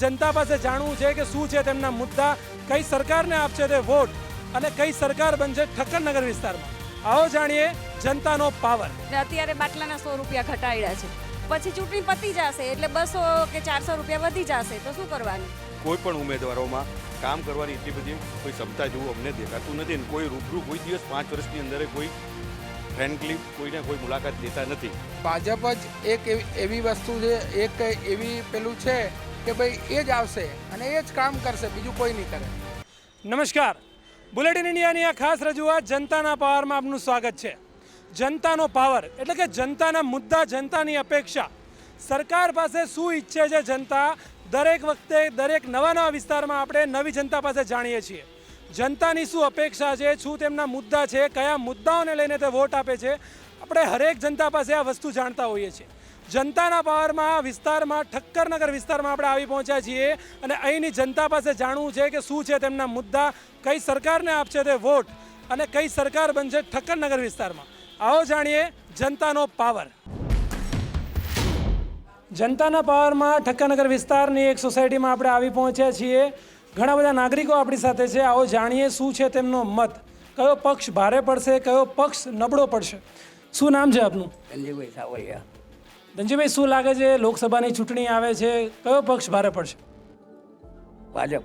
જનતા પાસે જાણવું છે કે શું છે તેમના મુદ્દા કઈ સરકારને આપશે તે વોટ અને કઈ સરકાર બનશે ઠક્કરનગર વિસ્તારમાં. આવો જાણીએ જનતાનો પાવર. ને અત્યારે બાટલાના સો રૂપિયા ઘટાડ્યા છે. પછી ચૂંટણી પતી જશે એટલે બસો કે ચારસો રૂપિયા વધી જશે તો શું કરવાનું? કોઈ પણ ઉમેદવારોમાં કામ કરવાની એટલી બધી કોઈ ક્ષમતા જેવું અમને દેખાતું નથી અને કોઈ રૂબરૂ કોઈ દિવસ પાંચ વર્ષની અંદર કોઈ ફ્રેન્કલી કોઈને કોઈ મુલાકાત લેતા નથી. ભાજપ જ એક એવી એવી વસ્તુ છે એક એવી પેલું છે કે ભાઈ એ જ આવશે અને એ જ કામ કરશે, બીજું કોઈ નહીં કરે. નમસ્કાર. બુલેટિન ઇન્ડિયાની આ ખાસ રજૂઆત જનતાના પાવરમાં આપનું સ્વાગત છે. જનતાનો પાવર, એટલે કે જનતાના મુદ્દા, જનતાની અપેક્ષા. સરકાર પાસે શું ઈચ્છે છે જનતા? દરેક વખતે, દરેક નવા નવા વિસ્તારમાં આપણે નવી જનતા પાસે જાણીએ છીએ. જનતાની શું અપેક્ષા છે, શું તેમના મુદ્દા છે, કયા મુદ્દાઓને લઈને તે વોટ આપે છે? આપણે હરેક જનતા પાસે આ વસ્તુ જાણતા હોઈએ છીએ. જનતાના પાવરમાં, વિસ્તારમાં, ઠક્કરનગર વિસ્તારમાં આપણે આવી પહોંચ્યા છીએ અને અહીંની જનતા પાસે જાણવું છે કે શું છે તેમના મુદ્દા, કઈ સરકારને આપશે તે વોટ અને કઈ સરકાર બનશે ઠક્કરનગર વિસ્તારમાં. આવો જાણીએ જનતાનો પાવર. જનતાના પાવરમાં ઠક્કરનગર વિસ્તારની એક સોસાયટીમાં આપણે આવી પહોંચ્યા છીએ. ઘણા બધા નાગરિકો આપણી સાથે છે. આવો જાણીએ શું છે તેમનો મત. કયો પક્ષ ભારે પડશે, કયો પક્ષ નબળો પડશે. શું નામ છે આપનું? સંજીવભાઈ સાવલિયા ધનજીભાઈ શું લાગે છે લોકસભાની ચૂંટણી આવે છે કયો પક્ષ ભારે પડશે? ભાજપ.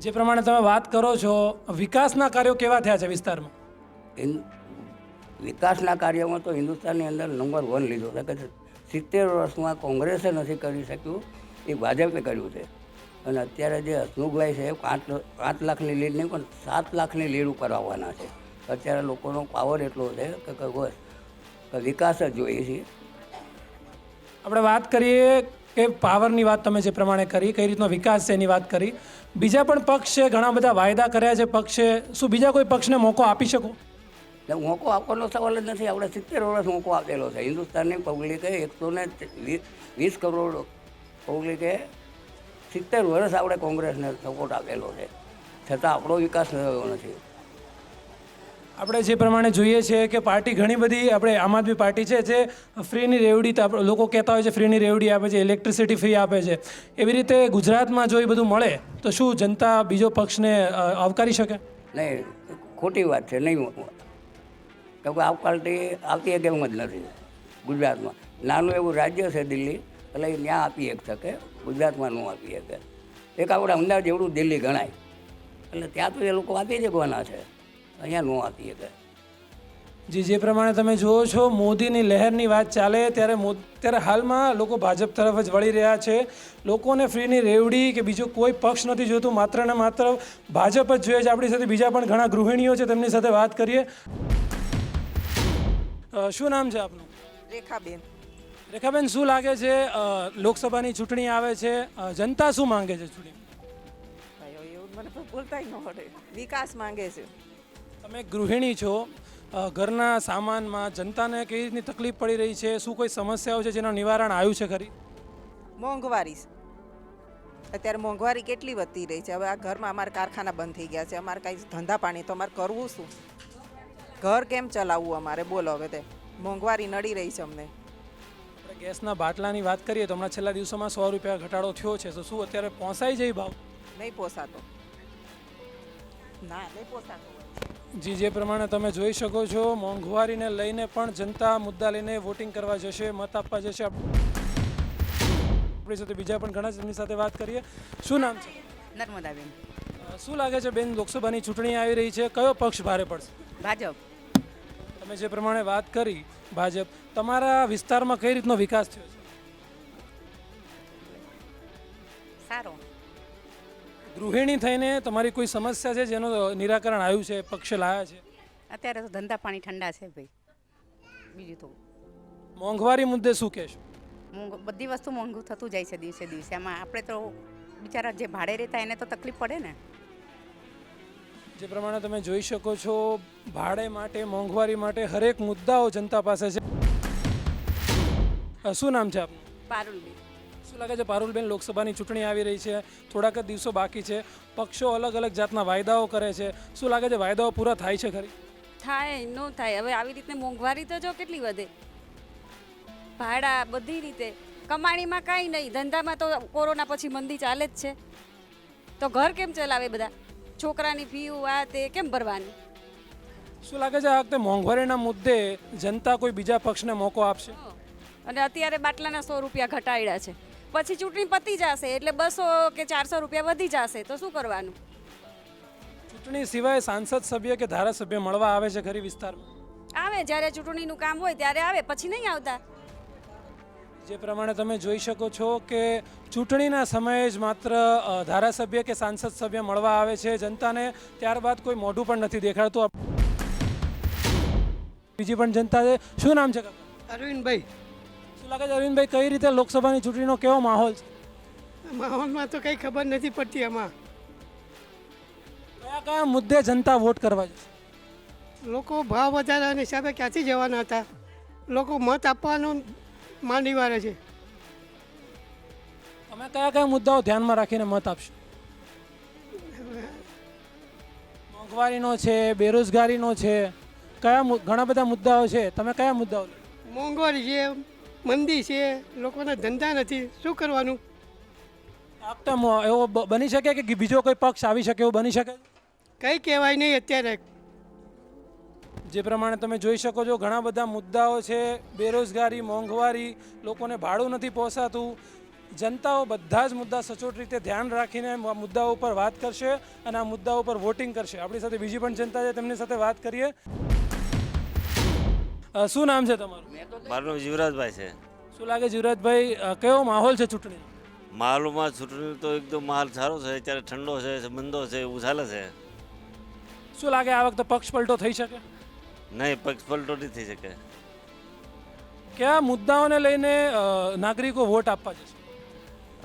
જે પ્રમાણે તમે વાત કરો છો વિકાસના કાર્યો કેવા થયા છે વિસ્તારમાં? વિકાસના કાર્યોમાં તો હિન્દુસ્તાનની અંદર નંબર વન લીધો છે. કે સિત્તેર વર્ષમાં કોંગ્રેસે નથી કરી શક્યું એ ભાજપે કર્યું છે. અને અત્યારે જે હસમુખભાઈ છે પાંચ પાંચ લાખની લીડ નહીં પણ સાત લાખની લીડ ઉપર આવવાના છે. અત્યારે લોકોનો પાવર એટલો છે કે બસ કે વિકાસ જ જોઈએ છીએ આપણે વાત કરીએ કે પાવરની વાત તમે જે પ્રમાણે કરી, કઈ રીતનો વિકાસ છે એની વાત કરી. બીજા પણ પક્ષ છે ઘણા બધા વાયદા કર્યા છે પક્ષે. શું બીજા કોઈ પક્ષને મોકો આપી શકો? એટલે મોકો આપવાનો સવાલ જ નથી. આપણે સિત્તેર વર્ષ મોકો આપેલો છે. હિન્દુસ્તાનની પબ્લિકે એકસો ને વીસ કરોડ પબ્લિકે સિત્તેર વર્ષ આપણે કોંગ્રેસને સપોર્ટ આપેલો છે. છતાં આપણો વિકાસ થયો નથી. આપણે જે પ્રમાણે જોઈએ છીએ કે પાર્ટી ઘણી બધી આપણે આમ આદમી પાર્ટી છે જે ફ્રીની રેવડી તો આપણે લોકો કહેતા હોય છે ફ્રીની રેવડી આપે છે ઇલેક્ટ્રિસિટી ફ્રી આપે છે. એવી રીતે ગુજરાતમાં જો એ બધું મળે, તો શું જનતા બીજો પક્ષને આવકારી શકે? નહીં, ખોટી વાત છે, નહીં કે આવકાલથી આવતી એક એમ જ નથી ગુજરાતમાં. નાનું એવું રાજ્ય છે દિલ્હી, એટલે ત્યાં આપી એક શકે, ગુજરાતમાં ન આપી શકે. એક આપણે અમદાવાદ જેવડું દિલ્હી ગણાય. એટલે ત્યાં તો એ લોકો આપી શકવાના છે. અહીંયા ન આપી શકે. જી જે પ્રમાણે તમે જુઓ છો મોદીની લહેરની વાત ચાલે ત્યારે ત્યારે હાલમાં લોકો ભાજપ તરફ જ વળી રહ્યા છે. લોકોને ફ્રીની રેવડી કે બીજો કોઈ પક્ષ નથી જોતું માત્ર ને માત્ર ભાજપ જ જોઈએ છે. આપણી સાથે બીજા પણ ઘણા ગૃહિણીઓ છે તેમની સાથે વાત કરીએ. શું નામ છે આપનું? રેખાબેન. રેખાબેન શું લાગે છે લોકસભાની ચૂંટણી આવે છે? જનતા શું માંગે છે ચૂંટણી મને બોલતા ન વિકાસ માંગે છે. તમે ગૃહિણી છો ઘરના સામાનમાં જનતાને કઈ રીતની તકલીફ પડી રહી છે? શું કોઈ સમસ્યાઓ છે જેનું નિવારણ આવ્યું છે ખરી? મોંઘવારી અત્યારે મોંઘવારી કેટલી વધતી રહી છે? હવે આ ઘરમાં અમારા કારખાના બંધ થઈ ગયા છે. અમારે કાંઈ ધંધા પાણી તો અમારે કરવું શું? ઘર કેમ ચલાવવું અમારે? બોલો હવે તે. મોંઘવારી નડી રહી છે અમને. ગેસના બાટલાની વાત કરીએ તો હમણાં છેલ્લા દિવસોમાં સો રૂપિયા ઘટાડો થયો છે. તો શું અત્યારે પોસાઈ જાય ભાવ? નહીં પોસાતો. ના નહીં પોસાતો. જી જે પ્રમાણે તમે જોઈ શકો છો મોંઘવારીને લઈને પણ જનતા મુદ્દા લઈને વોટિંગ કરવા જશે મત આપવા જશે. આપણી સાથે બીજા પણ ઘણા જણની સાથે વાત કરીએ. શું નામ છે? નર્મદાબેન. શું લાગે છે બેન લોકસભાની ચૂંટણી આવી રહી છે? કયો પક્ષ ભારે પડશે? ભાજપ. તમે જે પ્રમાણે વાત કરી ભાજપ તમારા વિસ્તારમાં કઈ રીતનો વિકાસ થયો છે? સારો. ગૃહિણી થઈને તમારી કોઈ સમસ્યા છે જેનું નિરાકરણ આવ્યું છે પક્ષે લાયા છે? અત્યારે તો ધંધા પાણી ઠંડા છે ભાઈ. બીજું તો મોંઘવારી મુદ્દે શું કહેશો? બધી વસ્તુ મોંઘું થતું જાય છે દિવસે દિવસે. આમાં આપણે તો બિચારા જે ભાડે રહેતા એને તો તકલીફ પડે ને. જે પ્રમાણે તમે જોઈ શકો છો ભાડે માટે મોંઘવારી માટે હરેક મુદ્દાઓ જનતા પાસે છે. શું નામ છે આપનું? પારુલબેન. શું લાગે છે પારુલબેન લોકસભાની ચૂંટણી આવી રહી છે થોડાક જ દિવસો બાકી છે પક્ષો અલગ અલગ જાતના વાયદાઓ કરે છે શું લાગે છે વાયદાઓ પૂરા થાય છે ખરી? થાય ન થાય. હવે આવી રીતે મોંઘવારી તો જો કેટલી વધે? ભાડા બધી રીતે. કમાણીમાં કાંઈ નહીં. ધંધામાં તો કોરોના પછી મંદી ચાલે જ છે. તો ઘર કેમ ચલાવે બધા? છોકરાની ફી આ તે કેમ ભરવાની? શું લાગે છે આ વખતે મોંઘવારીના મુદ્દે જનતા કોઈ બીજા પક્ષને મોકો આપશે? અને અત્યારે બાટલાના સો રૂપિયા ઘટાડ્યા છે. પછી ચૂંટણી પતી જશે એટલે બસો કે ચારસો રૂપિયા વધી જશે. તો શું કરવાનું? ચૂંટણી સિવાય સાંસદ સભ્ય કે ધારાસભ્ય મળવા આવે છે ખરી વિસ્તારમાં? આવે જ્યારે ચૂંટણીનું કામ હોય ત્યારે આવે પછી નહીં આવતા. જે પ્રમાણે તમે જોઈ શકો છો કે ચૂંટણીના સમયે જ માત્ર ધારાસભ્ય કે સાંસદ સભ્ય મળવા આવે છે. જનતાને ત્યારબાદ કોઈ મોઢું પણ નથી દેખાડતું. બીજી પણ જનતા છે. શું નામ છે? અરવિંદભાઈ. લાગે છે અરવિંદભાઈ કઈ રીતે લોકસભાની ચૂંટણીનો કેવો માહોલ છે? માહોલમાં તો કંઈ ખબર નથી પડતી આમાં. કયા કયા મુદ્દે જનતા વોટ કરવા જશે? લોકો ભાવ વધારાના હિસાબે ક્યાંથી જવાના હતા? લોકો મત આપવાનું માંડી વાળે છે. તમે કયા કયા મુદ્દાઓ ધ્યાનમાં રાખીને મત આપશો? મોંઘવારીનો છે બેરોજગારીનો છે કયા ઘણા બધા મુદ્દાઓ છે. તમે કયા મુદ્દાઓ મોંઘવારી છે મંદી છે લોકોના ધંધા નથી. શું કરવાનું? આ એવો બની શકે કે બીજો કોઈ પક્ષ આવી શકે એવું બની શકે? કંઈ કહેવાય નહીં અત્યારે. જે પ્રમાણે તમે જોઈ શકો છો ઘણા બધા મુદ્દાઓ છે. બેરોજગારી મોંઘવારી લોકોને ભાડું નથી પહોંચાતું જનતાઓ બધા જ મુદ્દા સચોટ રીતે ધ્યાન રાખીને મુદ્દાઓ ઉપર વાત કરશે અને આ મુદ્દાઓ પર વોટિંગ કરશે. આપણી સાથે બીજી પણ જનતા છે તેમની સાથે વાત કરીએ. અ, શું નામ છે તમારું? મારું નામ જીવરાજભાઈ છે. શું લાગે જીવરાજભાઈ અ, કેવો માહોલ છે ચૂંટણી? માહોલમાં ચૂંટણી તો એકદમ માહોલ સારો છે અત્યારે ઠંડો છે મંદો છે એવું ચાલે છે. શું લાગે આ વખતે પક્ષ પલટો થઈ શકે? નહીં પક્ષ પલટો નહીં થઈ શકે. કયા મુદ્દાઓને લઈને અ, નાગરિકો વોટ આપવા જશે?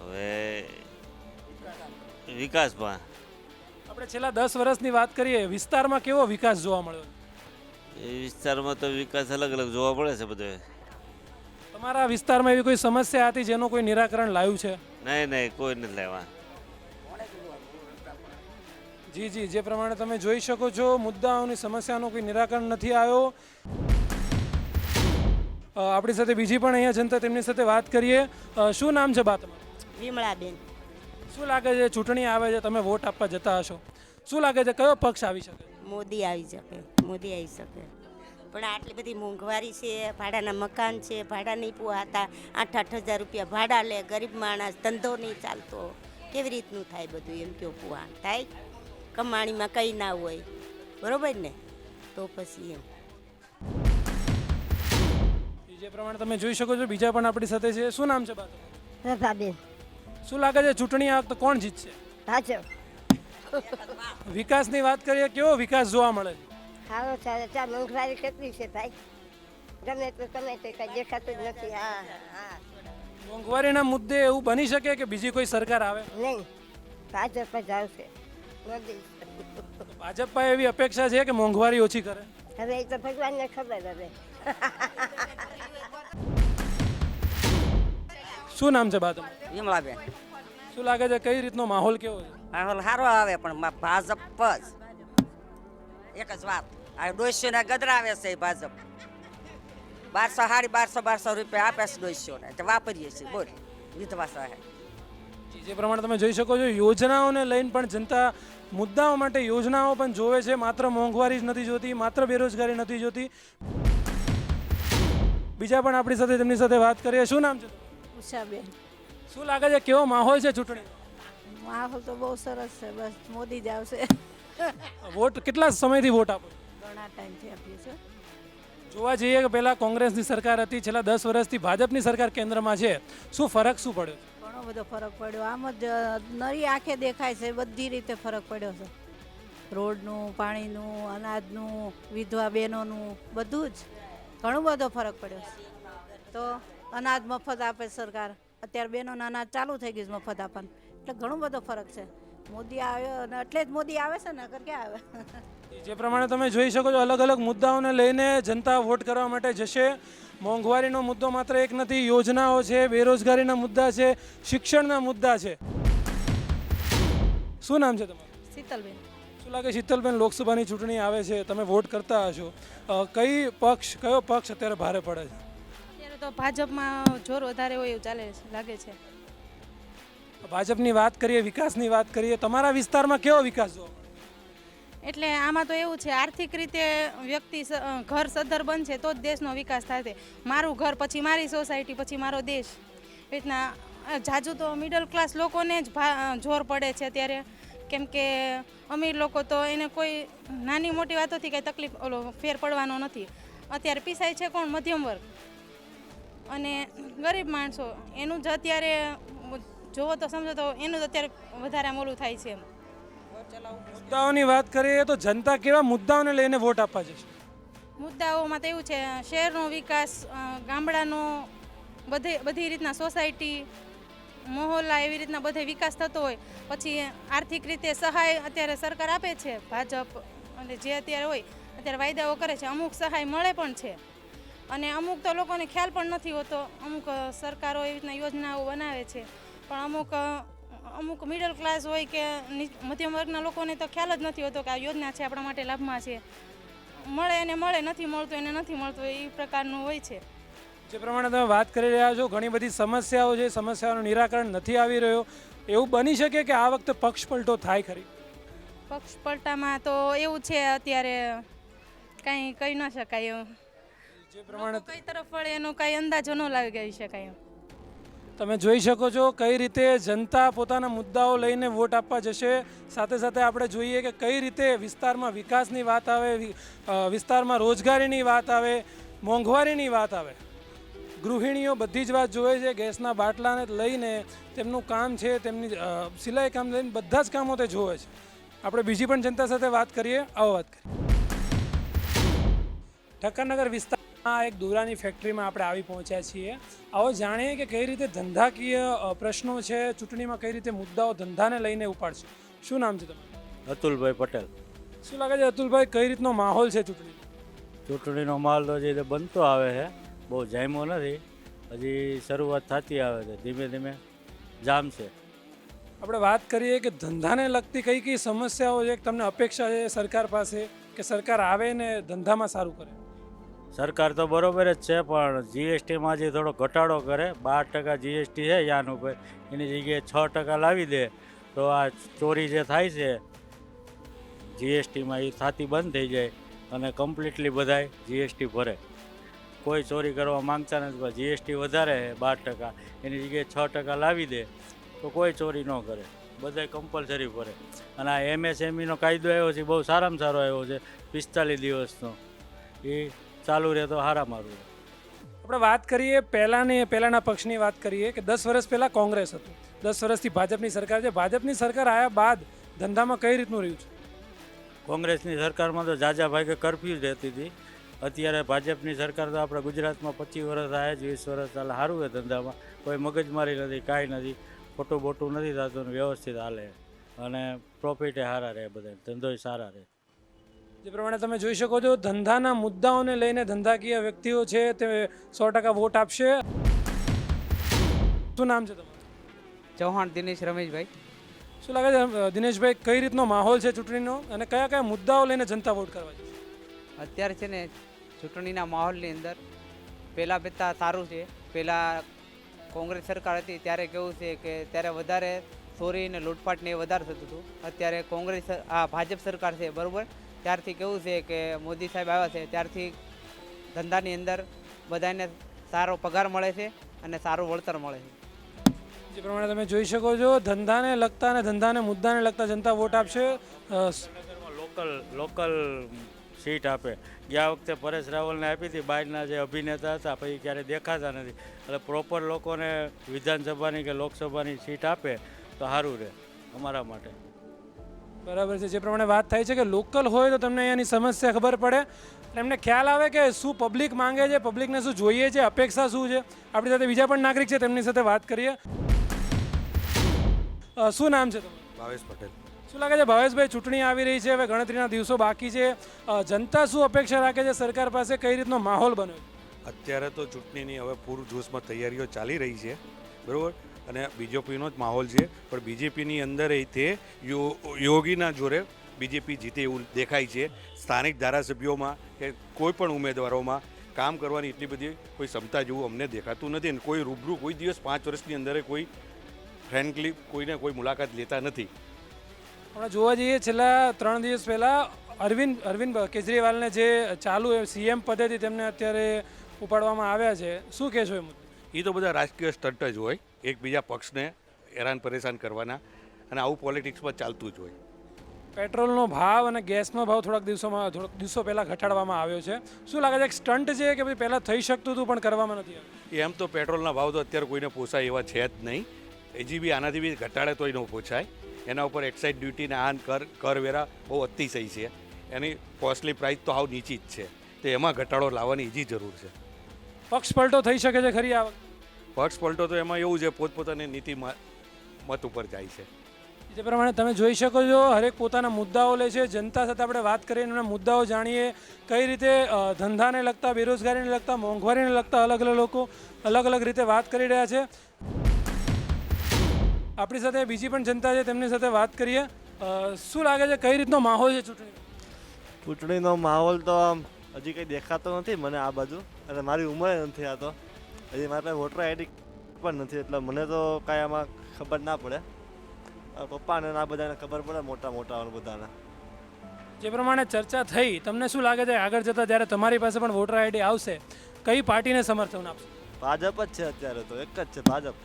હવે વિકાસમાં આપણે છેલ્લા દસ વર્ષની વાત કરીએ વિસ્તારમાં કેવો વિકાસ જોવા મળ્યો? એ વિસ્તારમાં તો વિકાસ અલગ અલગ જોવા મળે છે બધો. તમારા વિસ્તારમાં એવી કોઈ સમસ્યા હતી જેનું કોઈ નિરાકરણ લાવ્યું છે? નહીં નહીં કોઈ નથી લેવા જી જી જે પ્રમાણે તમે જોઈ શકો છો મુદ્દાઓની સમસ્યાનું કોઈ નિરાકરણ નથી આવ્યો. આપણી સાથે બીજી પણ અહીંયા જનતા તેમની સાથે વાત કરીએ. શું નામ છે બા તમારું? વિમળાબેન. શું લાગે છે ચૂંટણી આવે છે તમે વોટ આપવા જતા હશો? શું લાગે છે કયો પક્ષ આવી શકે? મોદી આવી શકે. મોદી આવી શકે. પણ આટલી બધી મોંઘવારી છે ભાડાના મકાન છે ભાડા નહીં પુવાતા આઠ આઠ હજાર રૂપિયા ભાડા લે ગરીબ માણસ ધંધો નહીં ચાલતો. કેવી રીતનું થાય બધું એમ કયો પુવા થાય? કમાણીમાં કંઈ ના હોય. બરોબર ને? તો પછી એમ. જે પ્રમાણે તમે જોઈ શકો છો બીજા પણ આપણી સાથે છે. શું નામ છે તમારું શું લાગે છે ચૂંટણી આ વખતે કોણ જીતશે? સાચો વિકાસની વાત કરીએ કેવો વિકાસ જોવા મળે છે? સારો ચાલે ચા મોંઘવારી કેટલી છે ભાઈ? ગમે તો તમે તો કઈ દેખાતું જ નથી હા. હા મોંઘવારીના મુદ્દે એવું બની શકે કે બીજી કોઈ સરકાર આવે? નહીં ભાજપ જ આવશે. મોદી. ભાજપ એવી અપેક્ષા છે કે મોંઘવારી ઓછી કરે? હવે એ તો ભગવાનને ખબર હવે. શું નામ છે બા તમારું વિમલાબેન. શું લાગે છે કઈ રીતનો માહોલ કેવો છે? માહોલ સારો આવે પણ ભાજપ જ. એક જ વાત. આ ડોસીઓને ગદરાવે છે એ ભાજપ. બારસો સાડી બારસો બારસો રૂપિયા આપે છે ડોસીઓને તે વાપરીએ છીએ. બોલ વિધવા સહાય જે પ્રમાણે તમે જોઈ શકો છો યોજનાઓને લઈને પણ જનતા મુદ્દાઓ માટે યોજનાઓ પણ જોવે છે. માત્ર મોંઘવારી જ નથી જોતી માત્ર બેરોજગારી નથી જોતી. બીજા પણ આપણી સાથે તેમની સાથે વાત કરીએ. શું નામ છે? ઉષાબેન. શું લાગે છે કેવો માહોલ છે ચૂંટણી માહોલ તો બહુ સરસ છે. બસ મોદી જ આવશે. વોટ કેટલા સમયથી વોટ આપો ઘણા ટાઈમથી આપીએ છીએ. જોવા જઈએ કે પહેલાં કોંગ્રેસની સરકાર હતી છેલ્લા દસ વર્ષથી ભાજપની સરકાર કેન્દ્રમાં છે. શું ફરક શું પડ્યો? ઘણો બધો ફરક પડ્યો. આમ જ નરી આંખે દેખાય છે બધી રીતે ફરક પડ્યો છે. રોડનું પાણીનું અનાજનું વિધવા બહેનોનું બધું જ ઘણો બધો ફરક પડ્યો છે. તો અનાજ મફત આપે સરકાર. અત્યારે બહેનોને અનાજ ચાલુ થઈ ગયું છે મફત આપવાનું. એટલે ઘણો બધો ફરક છે. મોદી આવ્યો અને એટલે જ મોદી આવે છે ને ક્યાં આવે? જે પ્રમાણે તમે જોઈ શકો છો અલગ અલગ મુદ્દાઓને લઈને જનતા વોટ કરવા માટે જશે. મોંઘવારીનો મુદ્દો માત્ર એક નથી યોજનાઓ છે બેરોજગારીના મુદ્દા છે શિક્ષણના મુદ્દા છે. શું નામ છે તમારું? શીતલબેન. શું લાગે શીતલબેન લોકસભાની ચૂંટણી આવે છે તમે વોટ કરતા હશો. કઈ પક્ષ કયો પક્ષ અત્યારે ભારે પડે છે? અત્યારે તો ભાજપમાં જોર વધારે હોય એવું ચાલે છે લાગે છે. ભાજપની વાત કરીએ, વિકાસની વાત કરીએ, તમારા વિસ્તારમાં કેવો વિકાસ જોવા એટલે આમાં તો એવું છે, આર્થિક રીતે વ્યક્તિ ઘર સદ્ધર બનશે તો જ દેશનો વિકાસ થશે. મારું ઘર, પછી મારી સોસાયટી, પછી મારો દેશ. રીતના જાજુ તો મિડલ ક્લાસ લોકોને જ જોર પડે છે અત્યારે. કેમ કે અમીર લોકો તો એને કોઈ નાની મોટી વાતોથી કંઈ તકલીફ, ઓલો, ફેર પડવાનો નથી. અત્યારે પીસાય છે કોણ? મધ્યમ વર્ગ. અને ગરીબ માણસો, એનું જ અત્યારે જોવો તો સમજો તો એનું જ અત્યારે વધારે મોલું થાય છે એમ. મુદ્દાઓની વાત કરીએ તો જનતા કેવા મુદ્દાઓને લઈને વોટ આપવા જશે? મુદ્દાઓમાં તો એવું છે શહેરનો વિકાસ ગામડાનો બધે બધી રીતના સોસાયટી મહોલ્લા એવી રીતના બધે વિકાસ થતો હોય. પછી આર્થિક રીતે સહાય અત્યારે સરકાર આપે છે ભાજપ અને જે અત્યારે હોય અત્યારે વાયદાઓ કરે છે અમુક સહાય મળે પણ છે. અને અમુક તો લોકોને ખ્યાલ પણ નથી હોતો અમુક સરકારો એવી રીતના યોજનાઓ બનાવે છે. પણ અમુક અમુક મિડલ ક્લાસ હોય કે મધ્યમ વર્ગના લોકોને તો ખ્યાલ જ નથી હોતો કે આ યોજના છે આપણા માટે લાભમાં છે. મળે એને મળે નથી મળતું એને નથી મળતું એ પ્રકારનું હોય છે. જે પ્રમાણે તમે વાત કરી રહ્યા છો ઘણી બધી સમસ્યાઓ છે સમસ્યાઓનું નિરાકરણ નથી આવી રહ્યો. એવું બની શકે કે આ વખતે પક્ષ પલટો થાય ખરી? પક્ષ પલટામાં તો એવું છે અત્યારે કાંઈ કહી ન શકાય એવું. જે પ્રમાણે કઈ તરફ વળે એનો કાંઈ અંદાજો ન લાગી શકાય એમ. તમે જોઈ શકો છો કઈ રીતે જનતા પોતાના મુદ્દાઓ લઈને વોટ આપવા જશે. સાથે સાથે આપણે જોઈએ કે કઈ રીતે વિસ્તારમાં વિકાસની વાત આવે વિસ્તારમાં રોજગારીની વાત આવે, મોંઘવારીની વાત આવે. ગૃહિણીઓ બધી જ વાત જોવે છે, ગેસના બાટલાને લઈને તેમનું કામ છે, તેમની સિલાઈ કામ લઈને બધા જ કામો તે જોવે છે. આપણે બીજી પણ જનતા સાથે વાત કરીએ, આવો વાત કરીએ. ઠક્કરનગર વિસ્તારમાં એક દોરાની ફેક્ટરીમાં આપણે આવી પહોંચ્યા છીએ. આવો જાણીએ કે કઈ રીતે ધંધાકીય પ્રશ્નો છે ચૂંટણીમાં કઈ રીતે મુદ્દાઓ ધંધાને લઈને ઉપાડશે. શું નામ છે તમારું? અતુલભાઈ પટેલ. શું લાગે છે અતુલભાઈ કઈ રીતનો માહોલ છે ચૂંટણી ચૂંટણીનો માહોલ તો જે રીતે બનતો આવે છે બહુ જામ્યો નથી. હજી શરૂઆત થતી આવે છે ધીમે ધીમે જામ છે આપણે વાત કરીએ કે ધંધાને લગતી કઈ કઈ સમસ્યાઓ છે તમને અપેક્ષા છે સરકાર પાસે કે સરકાર આવે ને ધંધામાં સારું કરે? સરકાર તો બરોબર જ છે, પણ જીએસટીમાં જે થોડો ઘટાડો કરે, બાર ટકા જીએસટી છે યાન ઉપર એની જગ્યાએ છ ટકા લાવી દે, તો આ ચોરી જે થાય છે જીએસટીમાં એ થતી બંધ થઈ જાય અને કમ્પ્લીટલી બધાય જીએસટી ભરે. કોઈ ચોરી કરવા માંગતા નથી, પણ જીએસટી વધારે છે બાર ટકા, એની જગ્યાએ છ ટકા લાવી દે, તો કોઈ ચોરી ન કરે. બધાય કમ્પલસરી ભરે. અને આ એમએસએમઈનો કાયદો આવ્યો છે, બહુ સારામાં સારો આવ્યો છે, પિસ્તાલીસ દિવસનો. એ ચાલુ રહે તો હારા મારું આપણે વાત કરીએ પહેલાંની પહેલાંના પક્ષની વાત કરીએ કે દસ વર્ષ પહેલાં કોંગ્રેસ હતું. દસ વર્ષથી ભાજપની સરકાર છે. ભાજપની સરકાર આવ્યા બાદ ધંધામાં કઈ રીતનું રહ્યું છે? કોંગ્રેસની સરકારમાં તો જાજા ભાગે કરફ્યુ જ રહેતી હતી. અત્યારે ભાજપની સરકાર તો આપણે ગુજરાતમાં પચીસ વર્ષ આવે જ વીસ વર્ષ ચાલે. સારું છે ધંધામાં. કોઈ મગજમારી નથી કાંઈ નથી. ખોટું બોટું નથી થતું વ્યવસ્થિત હાલે. અને પ્રોફિટે સારા રહે બધા ધંધોય સારા રહે. જે પ્રમાણે તમે જોઈ શકો છો ધંધાના મુદ્દાઓને લઈને ધંધાકીય વ્યક્તિઓ છે તે સો ટકા વોટ આપશે. શું નામ છે તમારું? ચૌહાણ દિનેશ રમેશભાઈ. શું લાગે છે દિનેશભાઈ કઈ રીતનો માહોલ છે ચૂંટણીનો અને કયા કયા મુદ્દાઓ લઈને જનતા વોટ કરવા જશે? અત્યારે છે ને ચૂંટણીના માહોલની અંદર પહેલાં બેતા સારું છે. પહેલાં કોંગ્રેસ સરકાર હતી ત્યારે કેવું છે કે ત્યારે વધારે ચોરી અને લૂંટફાટને એ વધારે થતું હતું. અત્યારે કોંગ્રેસ આ ભાજપ સરકાર છે બરાબર? ત્યારથી કેવું છે કે મોદી સાહેબ આવ્યા છે ત્યારથી ધંધાની અંદર બધાને સારો પગાર મળે છે અને સારું વળતર મળે છે. જે પ્રમાણે તમે જોઈ શકો છો ધંધાને લગતા અને ધંધાને મુદ્દાને લગતા જનતા વોટ આપશે. લોકલ લોકલ સીટ આપે. ગયા વખતે પરેશ રાવલને આપી હતી બહારના જે અભિનેતા હતા પછી ક્યારે દેખાતા નથી. એટલે પ્રોપર લોકોને વિધાનસભાની કે લોકસભાની સીટ આપે તો સારું રહે અમારા માટે. બરાબર છે. જે પ્રમાણે વાત થાય છે કે લોકલ હોય તો તમને અહીંયાની સમસ્યા ખબર પડે. અને એમને ખ્યાલ આવે કે શું પબ્લિક માંગે છે પબ્લિકને શું જોઈએ છે અપેક્ષા શું છે. આપણી સાથે બીજા પણ નાગરિક છે તેમની સાથે વાત કરીએ. અ, શું નામ છે તમારું? ભાવેશ પટેલ. શું લાગે છે ભાવેશભાઈ ચૂંટણી આવી રહી છે હવે ગણતરીના દિવસો બાકી છે. અ, જનતા શું અપેક્ષા રાખે છે સરકાર પાસે કઈ રીતનો માહોલ બન્યો અત્યારે તો ચૂંટણીની હવે પૂર જોશમાં તૈયારીઓ ચાલી રહી છે. બરાબર? અને બીજેપીનો જ માહોલ છે. પણ બીજેપીની અંદર એ તે યો- યોગીના જોરે બીજેપી જીતે એવું દેખાય છે. સ્થાનિક ધારાસભ્યોમાં કે કોઈ પણ ઉમેદવારોમાં કામ કરવાની એટલી બધી કોઈ ક્ષમતા જેવું અમને દેખાતું નથી અને કોઈ રૂબરૂ કોઈ દિવસ પાંચ વર્ષની અંદર કોઈ ફ્રેન્કલી કોઈને કોઈ મુલાકાત લેતા નથી. હમણાં જોવા જઈએ છેલ્લા ત્રણ દિવસ પહેલાં અરવિંદ અરવિંદ કેજરીવાલને જે ચાલુ સીએમ પદેથી તેમને અત્યારે ઉપાડવામાં આવ્યા છે. શું કહેશો એમ એ તો બધા રાજકીય સ્ટન્ટ જ હોય. એકબીજા પક્ષને હેરાન પરેશાન કરવાના અને આવું પોલિટિક્સમાં ચાલતું જ હોય. પેટ્રોલનો ભાવ અને ગેસનો ભાવ થોડાક દિવસોમાં થોડાક દિવસો પહેલાં ઘટાડવામાં આવ્યો છે. શું લાગે છે એક સ્ટન્ટ છે કે ભાઈ પહેલાં થઈ શકતું હતું પણ કરવામાં નથી એમ તો પેટ્રોલના ભાવ તો અત્યારે કોઈને પોસાય એવા છે જ નહીં. હજી બી આનાથી બી ઘટાડે તોય ન પોસાય. એના ઉપર એક્સાઇઝ ડ્યુટીના આન કર કરવેરા બહુ અતિશય છે. એની કોસ્ટલી પ્રાઇસ તો હાવ નીચી જ છે. તો એમાં ઘટાડો લાવવાની હજી જરૂર છે. પક્ષ પલટો થઈ શકે છે ખરી આ વખતે? પક્ષ પલટો તો એમાં એવું છે પોતપોતાની નીતિ મત ઉપર જાય છે. જે પ્રમાણે તમે જોઈ શકો છો હરેક પોતાના મુદ્દાઓ લે છે. જનતા સાથે આપણે વાત કરીએ એમના મુદ્દાઓ જાણીએ. કઈ રીતે ધંધાને લગતા બેરોજગારીને લગતા મોંઘવારીને લગતા અલગ અલગ લોકો અલગ અલગ રીતે વાત કરી રહ્યા છે. આપણી સાથે બીજી પણ જનતા છે તેમની સાથે વાત કરીએ. શું લાગે છે કઈ રીતનો માહોલ છે ચૂંટણી? ચૂંટણીનો માહોલ તો આમ હજી કંઈ દેખાતો નથી મને આ બાજુ. અને મારી ઉંમરે નથી આ તો. હજી મારા પાસે વોટર આઈડી પણ નથી એટલે મને તો કાંઈ આમાં ખબર ના પડે. પપ્પાને આ બધાને ખબર પડે મોટા મોટા બધાને. જે પ્રમાણે ચર્ચા થઈ તમને શું લાગે છે આગળ જતાં જ્યારે તમારી પાસે પણ વોટર આઈડી આવશે કઈ પાર્ટીને સમર્થન આપશે? ભાજપ જ છે અત્યારે તો એક જ છે ભાજપ.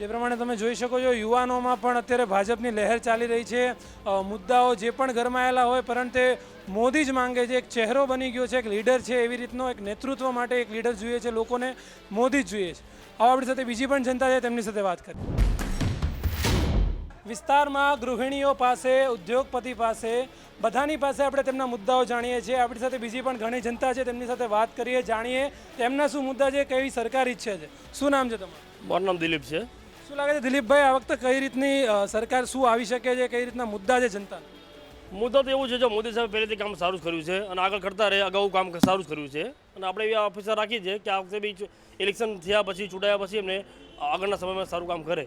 જે પ્રમાણે તમે જોઈ શકો છો, યુવાનોમાં પણ અત્યારે ભાજપની લહેર ચાલી રહી છે. મુદ્દાઓ જે પણ ગરમાયેલા હોય, પરંતુ તે મોદી જ માંગે છે, એક ચહેરો બની ગયો છે, એક લીડર છે, એવી રીતનો એક નેતૃત્વ માટે એક લીડર જોઈએ છે, લોકોને મોદી જ જોઈએ છે. આવો આપણી સાથે બીજી પણ જનતા છે, તેમની સાથે વાત કરીએ. વિસ્તારમાં ગૃહિણીઓ પાસે, ઉદ્યોગપતિ પાસે, બધાની પાસે આપણે તેમના મુદ્દાઓ જાણીએ છીએ. આપણી સાથે બીજી પણ ઘણી જનતા છે, તેમની સાથે વાત કરીએ, જાણીએ તેમના શું મુદ્દા છે, કેવી સરકાર ઈચ્છે છે. શું નામ છે તમારું? મારું નામ દિલીપ છે. શું લાગે છે દિલીપભાઈ આ વખતે કઈ રીતની સરકાર શું આવી શકે છે કઈ રીતના મુદ્દા છે જનતા મુદ્દા તો એવું છે જો મોદી સાહેબ પહેલેથી કામ સારું જ કર્યું છે અને આગળ કરતા રહે અગાઉ કામ સારું જ કર્યું છે. અને આપણે એવી ઓફિસર રાખી છે કે આ વખતે બી ઇલેક્શન થયા પછી ચૂંટાયા પછી એમને આગળના સમયમાં સારું કામ કરે.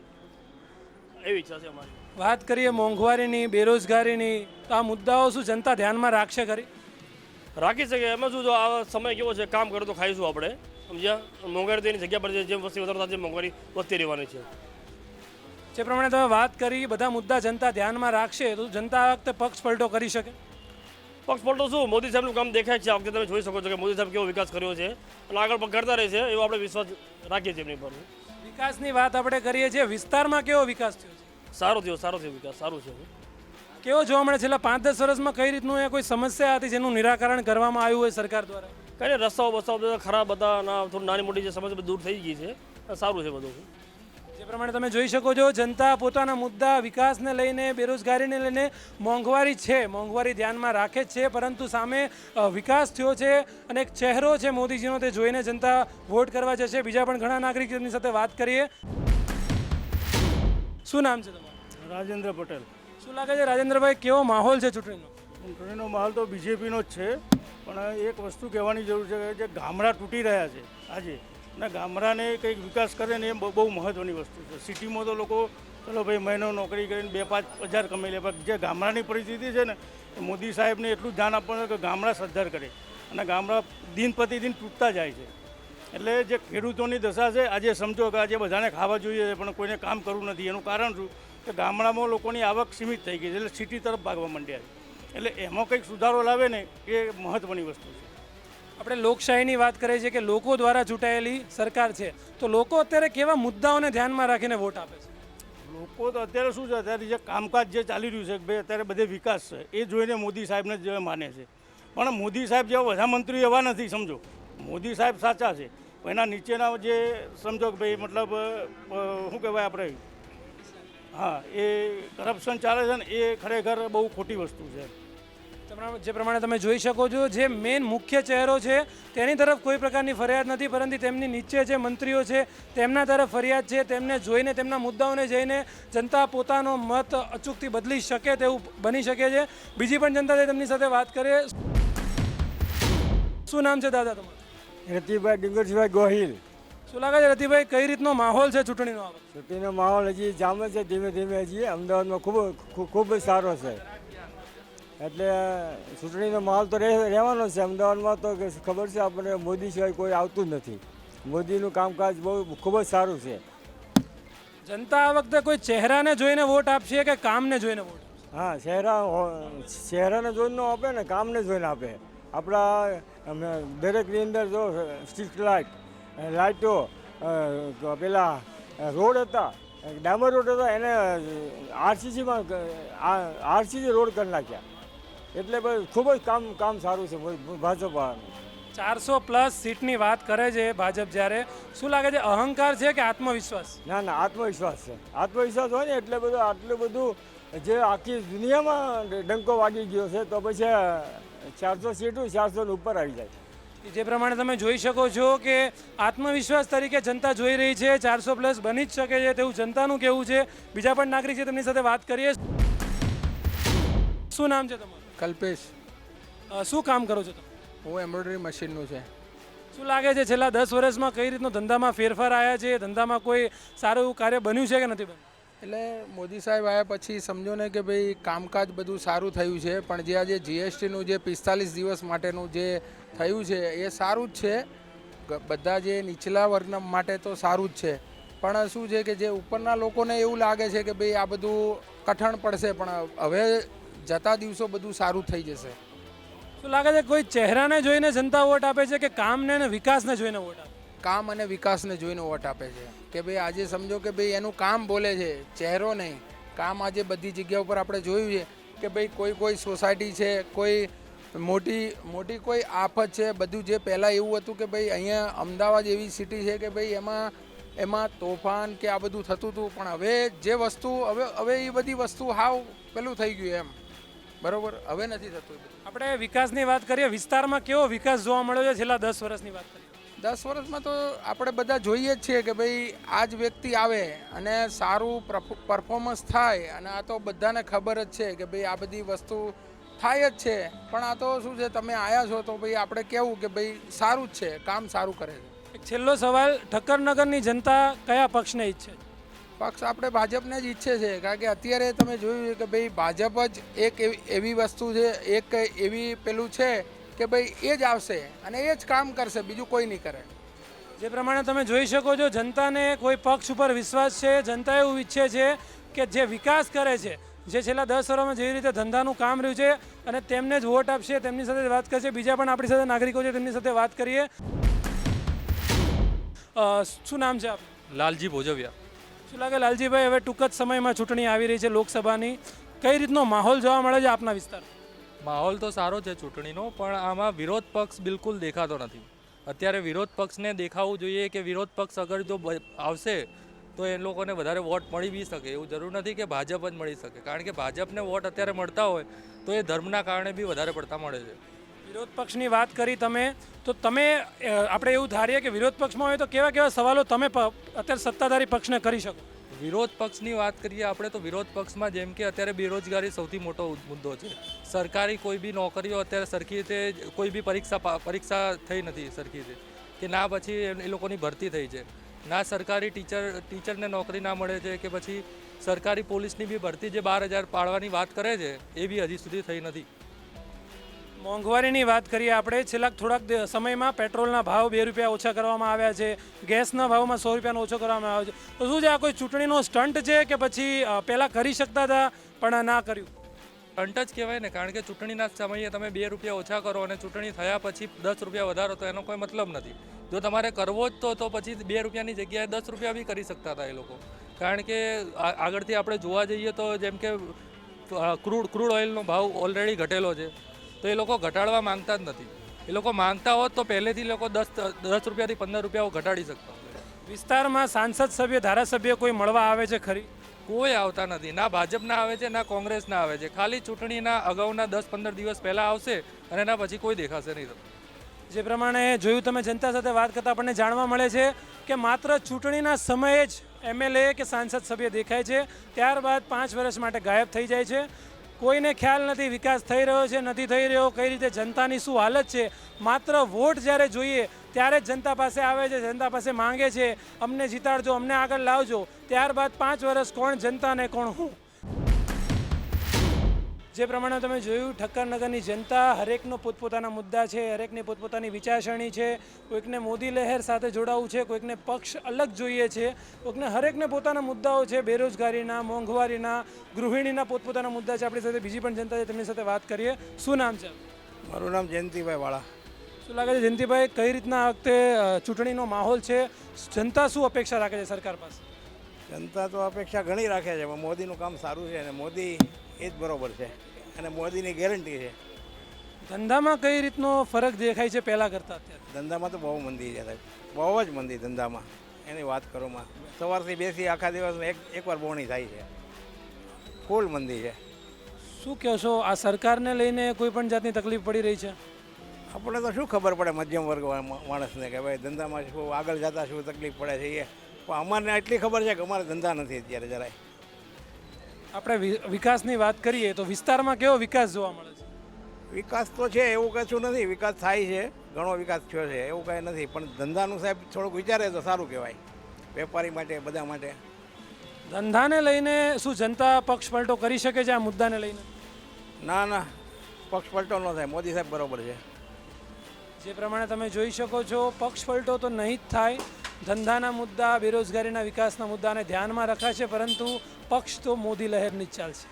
એવી ઈચ્છા છે અમારી. વાત કરીએ મોંઘવારીની બેરોજગારીની તો આ મુદ્દાઓ શું જનતા ધ્યાનમાં રાખશે ખરી? રાખી શકે. એમાં શું જો આ સમય કેવો છે કામ કરે તો ખાઈશું આપણે. સમજ્યા? મોંઘવારી તેની જગ્યા પર જે જેમ વસ્તી વધારતા મોંઘવારી વધતી રહેવાની છે. જે પ્રમાણે તમે વાત કરી બધા મુદ્દા જનતા ધ્યાનમાં રાખશે તો જનતા આ વખતે પક્ષ પલટો કરી શકે? પક્ષ પલટો શું? મોદી સાહેબનું કામ દેખાય છે. આ વખતે તમે જોઈ શકો છો કે મોદી સાહેબ કેવો વિકાસ કર્યો છે અને આગળ પણ કરતા રહે છે એવો આપણે વિશ્વાસ રાખીએ છીએ એમની પર. વિકાસની વાત આપણે કરીએ છીએ. વિસ્તારમાં કેવો વિકાસ થયો છે? સારો થયો સારો થયો વિકાસ સારું છે. કેવો જોવા મળે છેલ્લા પાંચ દસ વર્ષમાં કઈ રીતનું એ કોઈ સમસ્યા હતી જેનું નિરાકરણ કરવામાં આવ્યું હોય સરકાર દ્વારા? કઈ રસ્તાઓ બસ્તાઓ બધા ખરાબ હતા થોડું નાની મોટી જે સમસ્યા દૂર થઈ ગઈ છે. સારું છે બધું. જે પ્રમાણે તમે જોઈ શકો છો જનતા પોતાના મુદ્દા વિકાસને લઈને બેરોજગારીને લઈને મોંઘવારી છે મોંઘવારી ધ્યાનમાં રાખે જ છે પરંતુ સામે વિકાસ થયો છે અને એક ચહેરો છે મોદીજીનો તે જોઈને જનતા વોટ કરવા જશે. બીજા પણ ઘણા નાગરિકોની સાથે વાત કરીએ. શું નામ છે તમારું? રાજેન્દ્ર પટેલ. શું લાગે છે રાજેન્દ્રભાઈ કેવો માહોલ છે ચૂંટણીનો? ચૂંટણીનો માહોલ તો બીજેપીનો જ છે પણ એક વસ્તુ કહેવાની જરૂર છે કે જે ગામડા તૂટી રહ્યા છે આજે અને ગામડાને કંઈક વિકાસ કરે ને એ બહુ મહત્ત્વની વસ્તુ છે. સિટીમાં તો લોકો, ચલો ભાઈ, મહિનો નોકરી કરીને બે પાંચ હજાર કમાઈ લે, પણ જે ગામડાની પરિસ્થિતિ છે ને મોદી સાહેબને એટલું ધ્યાન આપવાનું કે ગામડા સદ્ધર કરે અને ગામડા દિન પ્રતિદિન તૂટતા જાય છે. એટલે જે ખેડૂતોની દશા છે, આજે સમજો કે આજે બધાને ખાવા જોઈએ છે, પણ કોઈને કામ કરવું નથી. એનું કારણ શું? કે ગામડામાં લોકોની આવક સીમિત થઈ ગઈ છે. એટલે સિટી તરફ ભાગવા માંડ્યા છે. એટલે એમાં કંઈક સુધારો લાવે ને, એ મહત્ત્વની વસ્તુ છે. આપણે લોકશાહીની વાત કરીએ છીએ કે લોકો દ્વારા ચૂંટાયેલી સરકાર છે, તો લોકો અત્યારે કેવા મુદ્દાઓને ધ્યાનમાં રાખીને વોટ આપે છે? લોકો તો અત્યારે શું છે અત્યારે જે કામકાજ જે ચાલી રહ્યું છે કે ભાઈ અત્યારે બધે વિકાસ છે, એ જોઈને મોદી સાહેબને જ માને છે. પણ મોદી સાહેબ જેવા મંત્રીઓ એવા નથી, સમજો. મોદી સાહેબ સાચા છે એના નીચેના જે સમજો કે ભાઈ મતલબ શું કહેવાય આપણે? હા, એ કરપ્શન ચાલે છે ને, એ ખરેખર બહુ ખોટી વસ્તુ છે. જે પ્રમાણે તમે જોઈ શકો છો જે મેઇન મુખ્ય ચહેરો છે તેની તરફ કોઈ પ્રકારની ફરિયાદ નથી પરંતુ તેમની નીચે જે મંત્રીઓ છે તેમના તરફ ફરિયાદ છે તેમને જોઈને તેમના મુદ્દાઓને જઈને જનતા પોતાનો મત અચૂકથી બદલી શકે તેવું બની શકે છે. બીજી પણ જનતા તેમની સાથે વાત કરીએ શું નામ છે દાદા તમારું? રતિભાઈ ડુંગરજીભાઈ ગોહિલ. શું લાગે છે રતિભાઈ કઈ રીતનો માહોલ છે ચૂંટણીનો? ચૂંટણીનો માહોલ હજી જામે છે ધીમે ધીમે હજી. અમદાવાદમાં ખૂબ ખૂબ સારો છે. એટલે ચૂંટણીનો માહોલ તો રહે- રહેવાનો જ છે. અમદાવાદમાં તો ખબર છે આપણને મોદી સિવાય કોઈ આવતું જ નથી. મોદીનું કામકાજ બહુ ખૂબ જ સારું છે. જનતા આ વખતે કોઈ ચહેરાને જોઈને વોટ આપશે કે કામને જોઈને વોટ હા ચહેરા ચહેરાને જોઈને આપે ને કામને જોઈને આપે. આપણા દરેકની અંદર જો સ્ટ્રીટ લાઇટ લાઇટો પેલા રોડ હતા ડામર રોડ હતા એને આરસીસીમાં આરસીસી રોડ કરી નાખ્યા. એટલે ખૂબ જ કામ કામ સારું છે ભાજપ ચારસો પ્લસ સીટની વાત કરે છે ભાજપ જ્યારે. શું લાગે છે અહંકાર છે કે આત્મવિશ્વાસ? ના ના આત્મવિશ્વાસ છે. આત્મવિશ્વાસ હોય ને એટલે બધું આટલું બધું જે આખી દુનિયામાં ડંકો વાગી ગયો છે તો પછી ચારસો સીટું ચારસો ઉપર આવી જાય. જે પ્રમાણે તમે જોઈ શકો છો કે આત્મવિશ્વાસ તરીકે જનતા જોઈ રહી છે ચારસો પ્લસ બની જ શકે છે તેવું જનતાનું કેવું છે. બીજા પણ નાગરિક છે તેમની સાથે વાત કરીએ. શું નામ છે તમારું? કલ્પેશ. શું કામ કરો છો તમે? હું એમ્બ્રોઇડરી મશીનનું છે. શું લાગે છે છેલ્લા દસ વર્ષમાં કઈ રીતનો ધંધામાં ફેરફાર આવ્યા છે? ધંધામાં કોઈ સારું એવું કાર્ય બન્યું છે કે નથી બન્યું? એટલે મોદી સાહેબ આવ્યા પછી સમજો ને કે ભાઈ કામકાજ બધું સારું થયું છે પણ જે આજે જીએસટીનું જે પિસ્તાલીસ દિવસ માટેનું જે થયું છે એ સારું જ છે. બધા જે નીચલા વર્ગના માટે તો સારું જ છે. પણ શું છે કે જે ઉપરના લોકોને એવું લાગે છે કે ભાઈ આ બધું કઠણ પડશે પણ હવે જતા દિવસો બધું સારું થઈ જશે. શું લાગે છે કોઈ ચહેરાને જોઈને જનતા વોટ આપે છે કે કામને અને વિકાસને જોઈને વોટ આપે? કામ અને વિકાસને જોઈને વોટ આપે છે. કે ભાઈ આજે સમજો કે ભાઈ એનું કામ બોલે છે ચહેરો નહીં. કામ આજે બધી જગ્યા ઉપર આપણે જોયું છે કે ભાઈ કોઈ કોઈ સોસાયટી છે કોઈ મોટી મોટી કોઈ આફત છે બધું જે પહેલાં એવું હતું કે ભાઈ અહીંયા અમદાવાદ એવી સિટી છે કે ભાઈ એમાં એમાં તોફાન કે આ બધું થતું હતું. પણ હવે જે વસ્તુ હવે હવે એ બધી વસ્તુ હાવ પેલું થઈ ગયું એમ. બરોબર? હવે નથી થતું આપણે વિકાસની વાત કરીએ વિસ્તારમાં કેવો વિકાસ જોવા મળ્યો છે? છેલ્લા દસ વર્ષની વાત કરીએ. દસ વર્ષમાં તો આપણે બધા જોઈએ જ છીએ કે ભાઈ આ જ વ્યક્તિ આવે અને સારું પરફોર્મન્સ થાય અને આ તો બધાને ખબર જ છે કે ભાઈ આ બધી વસ્તુ થાય જ છે. પણ આ તો શું છે તમે આવ્યા છો તો ભાઈ આપણે કહેવું કે ભાઈ સારું જ છે કામ સારું કરે છે. છેલ્લો સવાલ ઠક્કરનગરની જનતા કયા પક્ષને ઈચ્છે છે? પક્ષ આપણે ભાજપને જ ઈચ્છે છે કારણ કે અત્યારે તમે જોયું કે ભાઈ ભાજપ જ એક એવી એવી વસ્તુ છે એક એવી પેલું છે કે ભાઈ એ જ આવશે અને એ જ કામ કરશે બીજું કોઈ નહીં કરે. જે પ્રમાણે તમે જોઈ શકો છો જનતાને કોઈ પક્ષ ઉપર વિશ્વાસ છે જનતા એવું ઈચ્છે છે કે જે વિકાસ કરે છે જે છેલ્લા દસ વર્ષમાં જેવી રીતે ધંધાનું કામ રહ્યું છે અને તેમને જ વોટ આપશે તેમની સાથે વાત કરશે બીજા પણ આપણી સાથે નાગરિકો છે તેમની સાથે વાત કરીએ. શું નામ છે આપ લાલજી ભોજવિયા. શું લાગે લાલજીભાઈ, હવે ટૂંક જ સમયમાં ચૂંટણી આવી રહી છે લોકસભાની. કઈ રીતનો માહોલ જોવા મળે છે આપના વિસ્તાર? માહોલ તો સારો છે ચૂંટણીનો, પણ આમાં વિરોધ પક્ષ બિલકુલ દેખાતો નથી. અત્યારે વિરોધ પક્ષને દેખાવું જોઈએ કે વિરોધ પક્ષ અગર જો આવશે, તો એ લોકોને વધારે વોટ મળી બી શકે. એવું જરૂર નથી કે ભાજપ જ મળી શકે. કારણ કે ભાજપને વોટ અત્યારે મળતા હોય, તો એ ધર્મના કારણે બી વધારે પડતા મળે છે. વિરોધ પક્ષની વાત કરી તમે, તો તમે આપણે એવું ધારીએ કે વિરોધ પક્ષમાં હોય તો કેવા કેવા સવાલો તમે અત્યારે સત્તાધારી પક્ષને કરી શકો? વિરોધ પક્ષની વાત કરીએ આપણે તો વિરોધ પક્ષમાં જેમ કે અત્યારે બેરોજગારી સૌથી મોટો મુદ્દો છે. સરકારી કોઈ બી નોકરીઓ અત્યારે સરખી રીતે કોઈ બી પરીક્ષા પરીક્ષા થઈ નથી સરખી રીતે, કે ના પછી એ લોકોની ભરતી થઈ છે. ના સરકારી ટીચર, ટીચરને નોકરી ના મળે છે કે પછી સરકારી પોલીસની બી ભરતી જે બાર હજાર પાડવાની વાત કરે છે, એ બી હજી સુધી થઈ નથી. મોંઘવારીની વાત કરીએ આપણે છેલ્લા થોડાક સમયમાં પેટ્રોલના ભાવ બે રૂપિયા ઓછા કરવામાં આવ્યા છે, ગેસના ભાવમાં સો રૂપિયાનો ઓછો કરવામાં આવ્યો છે. તો શું છે, આ કોઈ ચૂંટણીનો સ્ટન્ટ છે કે પછી પહેલાં કરી શકતા હતા, પણ ના કર્યું? સ્ટન્ટ જ કહેવાય ને, કારણ કે ચૂંટણીના સમયે તમે બે રૂપિયા ઓછા કરો અને ચૂંટણી થયા પછી દસ રૂપિયા વધારો, તો એનો કોઈ મતલબ નથી. જો તમારે કરવો જ તો તો પછી બે રૂપિયાની જગ્યાએ દસ રૂપિયા બી કરી શકતા હતા એ લોકો. કારણ કે આગળથી આપણે જોવા જઈએ તો જેમ કે ક્રૂડ ક્રૂડ ઓઇલનો ભાવ ઓલરેડી ઘટેલો છે. તો એ લોકો ઘટાડવા માંગતા જ નથી. એ લોકો માંગતા હોત તો પહેલેથી લોકો દસ દસ રૂપિયાથી પંદર રૂપિયા ઘટાડી શકતા વિસ્તારમાં સાંસદ સભ્ય ધારાસભ્ય કોઈ મળવા આવે છે ખરી? કોઈ આવતા નથી. ના ભાજપના આવે છે ના કોંગ્રેસના આવે છે. ખાલી ચૂંટણીના અગાઉના દસ પંદર દિવસ પહેલાં આવશે અને એના પછી કોઈ દેખાશે નહીં જે પ્રમાણે જોયું તમે જનતા સાથે વાત કરતા આપણને જાણવા મળે છે કે માત્ર ચૂંટણીના સમયે જ એમએલએ કે સાંસદ સભ્ય દેખાય છે. ત્યારબાદ પાંચ વર્ષ માટે ગાયબ થઈ જાય છે. કોઈને ખ્યાલ નથી, વિકાસ થઈ રહ્યો છે, નથી થઈ રહ્યો, કઈ રીતે જનતાની શું હાલત છે? માત્ર વોટ જ્યારે જોઈએ, ત્યારે જ જનતા પાસે આવે છે, જનતા પાસે માંગે છે. અમને જીતાડજો, અમને આગળ લાવજો. ત્યારબાદ પાંચ વર્ષ કોણ જનતા ને કોણ હું? જે પ્રમાણે તમે જોયું ઠક્કરનગરની જનતા હરેકનો પોતપોતાના મુદ્દા છે હરેકની પોતપોતાની વિચારસરણી છે કોઈકને મોદી લહેર સાથે જોડાવું છે કોઈકને પક્ષ અલગ જોઈએ છે કોઈકને હરેકને પોતાના મુદ્દાઓ છે બેરોજગારીના મોંઘવારીના ગૃહિણીના પોતપોતાના મુદ્દા છે. આપણી સાથે બીજી પણ જનતા છે તેમની સાથે વાત કરીએ. શું નામ છે મારું નામ જયંતિભાઈ વાળા. શું લાગે છે જયંતિભાઈ કઈ રીતના આ વખતે ચૂંટણીનો માહોલ છે? જનતા શું અપેક્ષા રાખે છે સરકાર પાસે? જનતા તો અપેક્ષા ઘણી રાખે છે મોદીનું કામ સારું છે અને મોદી એ જ બરોબર છે. અને મોદીની ગેરંટી છે. ધંધામાં કઈ રીતનો ફરક દેખાય છે પહેલાં કરતાં અત્યારે? ધંધામાં તો બહુ મંદી છે સાહેબ. બહુ જ મંદી ધંધામાં. એની વાત કરોમાં સવારથી બેસી આખા દિવસમાં એક એકવાર બોણી થાય છે. ફૂલ મંદી છે. શું કહો છો? આ સરકારને લઈને કોઈ પણ જાતની તકલીફ પડી રહી છે? આપણે તો શું ખબર પડે મધ્યમ વર્ગ માણસને કે ભાઈ ધંધામાં શું આગળ જતા શું તકલીફ પડે છે એ? પણ અમારને એટલી ખબર છે કે અમારે ધંધા નથી અત્યારે જરાય. આપણે વિકાસની વાત કરીએ તો વિસ્તારમાં કેવો વિકાસ જોવા મળે છે? વિકાસ તો છે એવું કશું નથી. વિકાસ થાય છે ઘણો વિકાસ થયો છે એવું કાંઈ નથી. પણ ધંધાનું સાહેબ થોડુંક વિચારે તો સારું કહેવાય. વેપારી માટે બધા માટે. ધંધાને લઈને શું જનતા પક્ષ પલટો કરી શકે છે આ મુદ્દાને લઈને? ના ના. પક્ષ પલટો ન થાય. મોદી સાહેબ બરાબર છે. જે પ્રમાણે તમે જોઈ શકો છો પક્ષ પલટો તો નહીં જ થાય. ધંધાના મુદ્દા, બેરોજગારીના વિકાસના મુદ્દાને ધ્યાનમાં રખાશે પરંતુ પક્ષ તો મોદી લહેરની ચાલશે.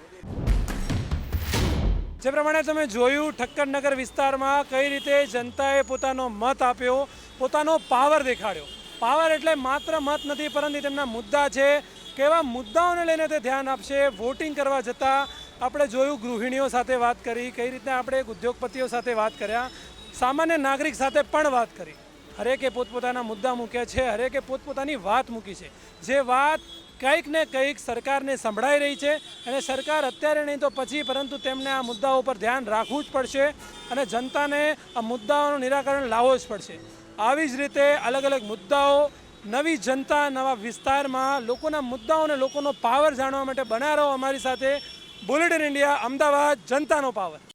જે પ્રમાણે તમે જોયું ઠક્કરનગર વિસ્તારમાં કઈ રીતે જનતાએ પોતાનો મત આપ્યો, પોતાનો પાવર દેખાડ્યો. પાવર એટલે માત્ર મત નથી, પરંતુ તેમના મુદ્દા છે. કેવા મુદ્દાઓને લઈને તે ધ્યાન આપશે, વોટિંગ કરવા જતાં આપણે જોયું, ગૃહિણીઓ સાથે વાત કરી, કઈ રીતે આપણે ઉદ્યોગપતિઓ સાથે વાત કર્યા, સામાન્ય નાગરિક સાથે પણ વાત કરી. હરેકે પોતપોતાના મુદ્દા મૂક્યા છે, હરેકે પોતપોતાની વાત મૂકી છે. જે વાત કંઈક ને કંઈક સરકારને સંભળાઈ રહી છે અને સરકાર અત્યારે નહીં તો પછી, પરંતુ તેમને આ મુદ્દાઓ પર ધ્યાન રાખવું જ પડશે અને જનતાને આ મુદ્દાઓનું નિરાકરણ લાવવો જ પડશે. આવી જ રીતે અલગ અલગ મુદ્દાઓ નવી જનતા, નવા વિસ્તારમાં લોકોના મુદ્દાઓને લોકોનો પાવર જાણવા માટે બના અમારી સાથે. બુલેટિન ઇન્ડિયા અમદાવાદ, જનતાનો પાવર